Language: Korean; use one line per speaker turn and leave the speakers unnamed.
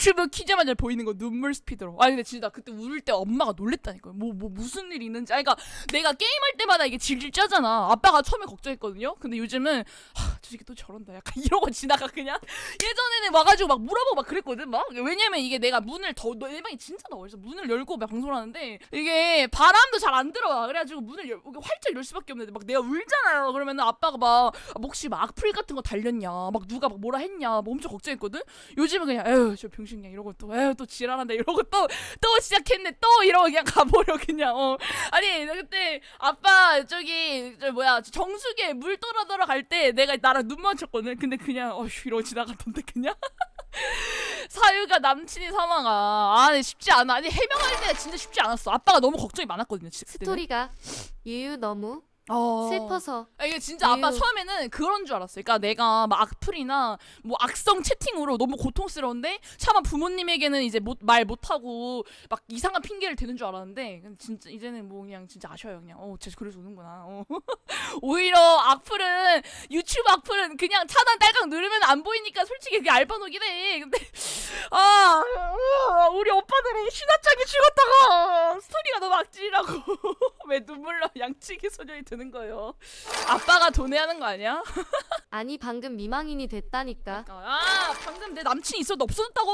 유튜브 키자마자 보이는 거 눈물 스피드로. 아니 근데 진짜 나 그때 울을 때 엄마가 놀랬다니까요. 뭐 뭐 무슨 일이 있는지. 아니 그러니까 내가 게임할 때마다 이게 질질 짜잖아. 아빠가 처음에 걱정했거든요. 근데 요즘은 하, 저 새끼 또 저런다. 약간 이러고 지나가 그냥. 예전에는 와가지고 막 물어보고 막 그랬거든. 막 왜냐면 이게 내가 문을 더 내 방이 진짜. 그래서 문을 열고 막 방송을 하는데 이게 바람도 잘 안 들어와. 그래가지고 문을 열, 활짝 열 수밖에 없는데 막 내가 울잖아요. 그러면은 아빠가 막 아, 뭐 혹시 막 악플 같은 거 달렸냐. 막 누가 막 뭐라 했냐. 막 엄청 걱정했거든. 요즘은 그냥 에휴 저 병신이야 이러고 또 에휴 또 지랄한다 이러고 또 또 시작했네 또 이러고 그냥 가버려 그냥 어 아니 나 그때 아빠 저기 저 뭐야 정수기에 물 떨어들어 갈 때 내가 나랑 눈 맞췄거든. 근데 그냥 어휴 이러고 지나갔던데 그냥? 사유가 남친이 사망아 아니 쉽지 않아. 아니 해명할 때 진짜 쉽지 않았어. 아빠가 너무 걱정이 많았거든요.
스토리가 유유 너무
어.
슬퍼서
아, 이게 진짜 아빠
에휴.
처음에는 그런 줄 알았어요. 그러니까 내가 막 악플이나 뭐 악성 채팅으로 너무 고통스러운데 차마 부모님에게는 이제 못, 말 못하고 막 이상한 핑계를 대는 줄 알았는데 근데 진짜 이제는 뭐 그냥 진짜 아셔요 그냥 어 진짜 그래서 우는구나 어. 오히려 악플은 유튜브 악플은 그냥 차단 딸깍 누르면 안 보이니까 솔직히 그게 알바노긴 해 근데 아 어, 우리 오빠들이 신화짱이 죽었다고 스토리가 너무 악질이라고 왜 눈물로 양치기 소년이 드는 거예요. 아빠가 도내하는 거 아니야?
아니 방금 미망인이 됐다니까.
아 방금 내 남친이 있어도 없어졌다고